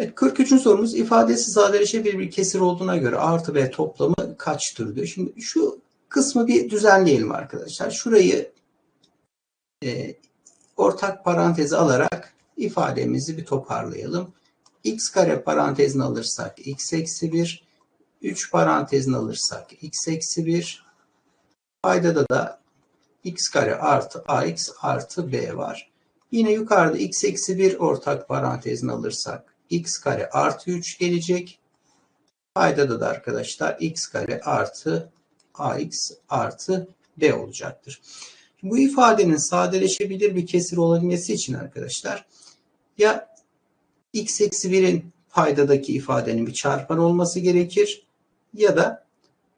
Evet, 43. sorumuz ifadesi sadeleşebilir bir kesir olduğuna göre artı b toplamı kaçtır diyor. Şimdi şu kısmı bir düzenleyelim arkadaşlar. Şurayı e, ortak paranteze alarak ifademizi bir toparlayalım. x kare parantezini alırsak x eksi 1, 3 parantezini alırsak x eksi 1, paydada da x kare artı ax artı b var. Yine yukarıda x eksi 1 ortak parantezini alırsak x kare artı 3 gelecek. Paydada da arkadaşlar x kare artı ax artı b olacaktır. Bu ifadenin sadeleşebilir bir kesir olabilmesi için arkadaşlar ya x eksi 1'in paydadaki ifadenin bir çarpan olması gerekir ya da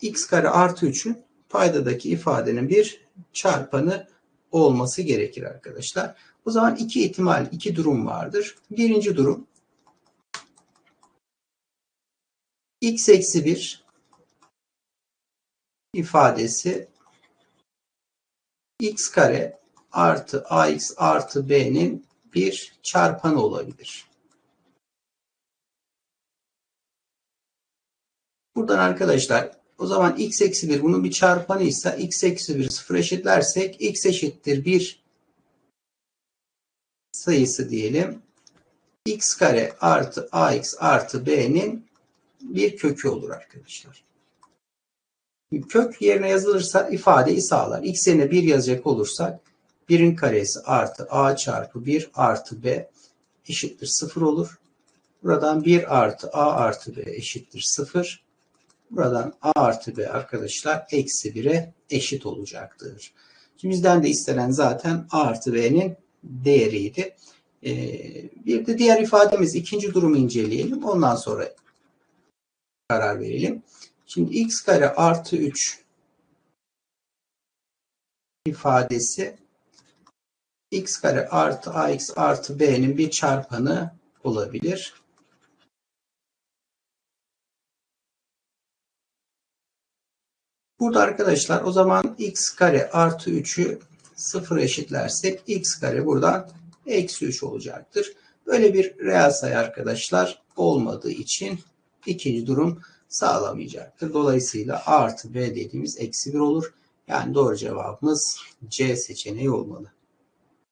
x kare artı 3'ün paydadaki ifadenin bir çarpanı olması gerekir arkadaşlar. O zaman iki ihtimal, iki durum vardır. Birinci durum x eksi 1 ifadesi x kare artı ax artı b'nin bir çarpanı olabilir. Buradan arkadaşlar o zaman x eksi 1 bunun bir çarpanıysa x eksi 1 sıfır eşitlersek x eşittir 1 sayısı diyelim. x kare artı ax artı b'nin bir kökü olur arkadaşlar. Kök yerine yazılırsa ifadeyi sağlar. X yerine 1 yazacak olursak 1'in karesi artı a çarpı 1 artı b eşittir 0 olur. Buradan 1 artı a artı b eşittir 0. Buradan a artı b arkadaşlar eksi 1'e eşit olacaktır. Şimdi bizden de istenen zaten a artı b'nin değeriydi. Ee, bir de diğer ifademiz ikinci durumu inceleyelim. Ondan sonra karar verelim. Şimdi x kare artı 3 ifadesi x kare artı ax artı b'nin bir çarpanı olabilir. Burada arkadaşlar o zaman x kare artı 3'ü 0 eşitlersek x kare buradan eksi 3 olacaktır. Böyle bir reel sayı arkadaşlar olmadığı için ikinci durum sağlamayacaktır. Dolayısıyla A artı B dediğimiz eksi 1 olur. Yani doğru cevabımız C seçeneği olmalı.